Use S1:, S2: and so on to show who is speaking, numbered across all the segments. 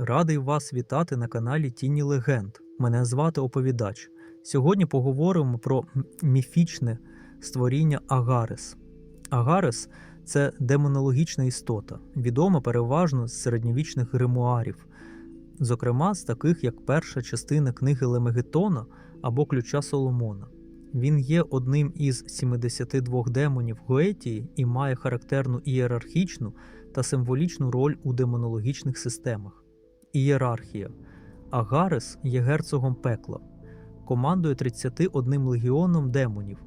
S1: Радий вас вітати на каналі Тіні Легенд. Мене звати Оповідач. Сьогодні поговоримо про міфічне створіння Агарес. Агарес це демонологічна істота, відома переважно з середньовічних гримуарів, зокрема з таких як перша частина книги Лемегетона або Ключа Соломона. Він є одним із 72 демонів Гоетії і має характерну ієрархічну та символічну роль у демонологічних системах. Ієрархія. Агарес є герцогом пекла, командує 31 легіоном демонів.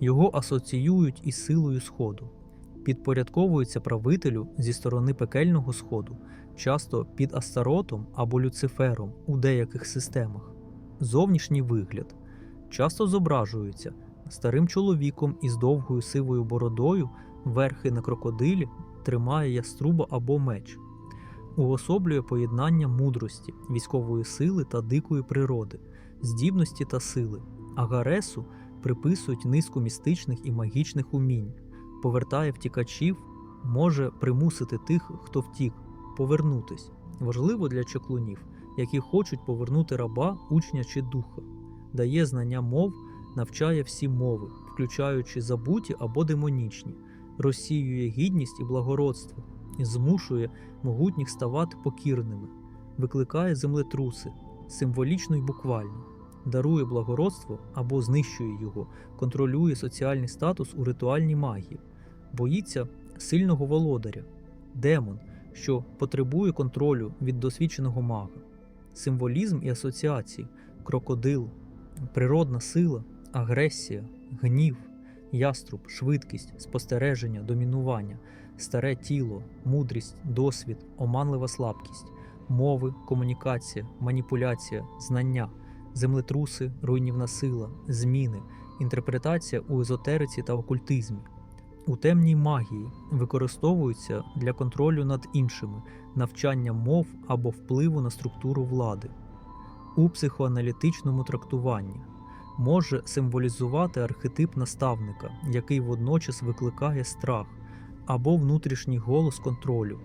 S1: Його асоціюють із силою Сходу, підпорядковується правителю зі сторони пекельного сходу, часто під Астаротом або Люцифером у деяких системах. Зовнішній вигляд часто зображується старим чоловіком із довгою сивою бородою, верхи на крокодилі, тримає яструба або меч уособлює поєднання мудрості, військової сили та дикої природи, здібності та сили. Агаресу приписують низку містичних і магічних умінь, повертає втікачів, може примусити тих, хто втік, повернутись. Важливо для чаклунів, які хочуть повернути раба, учня чи духа, дає знання мов, навчає всі мови, включаючи забуті або демонічні, розсіює гідність і благородство, і змушує могутніх ставати покірними, викликає землетруси, символічно й буквально, дарує благородство або знищує його, контролює соціальний статус у ритуальній магії, боїться сильного володаря, демон, що потребує контролю від досвідченого мага, символізм і асоціації, крокодил, природна сила, агресія, гнів, яструб, швидкість, спостереження, домінування старе тіло, мудрість, досвід, оманлива слабкість, мови, комунікація, маніпуляція, знання, землетруси, руйнівна сила, зміни, інтерпретація у езотериці та окультизмі. У темній магії використовуються для контролю над іншими, навчання мов або впливу на структуру влади. У психоаналітичному трактуванні може символізувати архетип наставника, який водночас викликає страх або внутрішній голос контролю.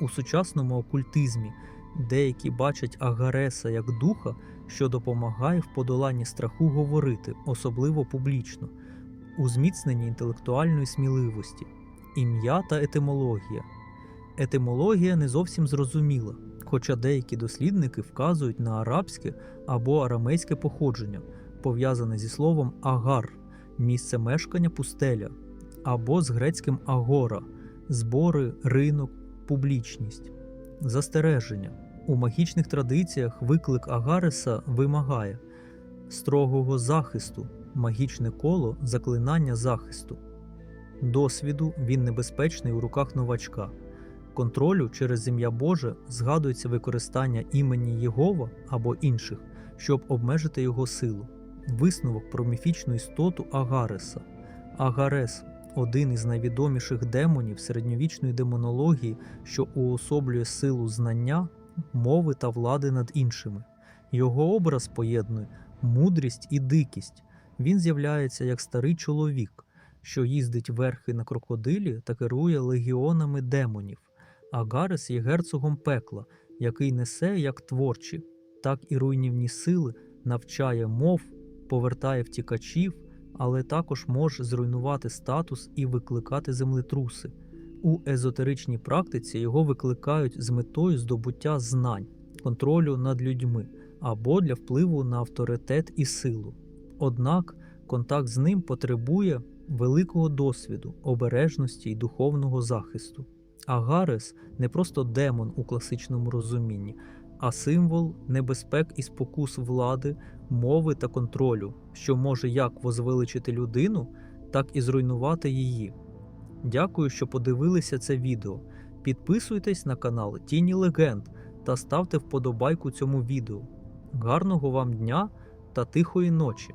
S1: У сучасному окультизмі деякі бачать Агареса як духа, що допомагає в подоланні страху говорити, особливо публічно, у зміцненні інтелектуальної сміливості, ім'я та етимологія. Етимологія не зовсім зрозуміла, хоча деякі дослідники вказують на арабське або арамейське походження, пов'язане зі словом агар, місце мешкання пустеля, або з грецьким агора, збори, ринок, публічність. Застереження. У магічних традиціях виклик Агареса вимагає строгого захисту, магічне коло заклинання захисту. Досвіду він небезпечний у руках новачка. Контролю через ім'я Боже згадується використання імені Єгова або інших, щоб обмежити його силу. Висновок про міфічну істоту Агареса. Агарес один із найвідоміших демонів середньовічної демонології, що уособлює силу знання, мови та влади над іншими. Його образ поєднує мудрість і дикість. Він з'являється як старий чоловік, що їздить верхи на крокодилі та керує легіонами демонів. Агарес є герцогом пекла, який несе як творчі, так і руйнівні сили, навчає мов, повертає втікачів але також може зруйнувати статус і викликати землетруси. У езотеричній практиці його викликають з метою здобуття знань, контролю над людьми або для впливу на авторитет і силу. Однак контакт з ним потребує великого досвіду, обережності й духовного захисту. Агарес не просто демон у класичному розумінні, а символ небезпек і спокус влади, мови та контролю, що може як возвеличити людину, так і зруйнувати її. Дякую, що подивилися це відео. Підписуйтесь на канал Тіні Легенд та ставте вподобайку цьому відео. Гарного вам дня та тихої ночі!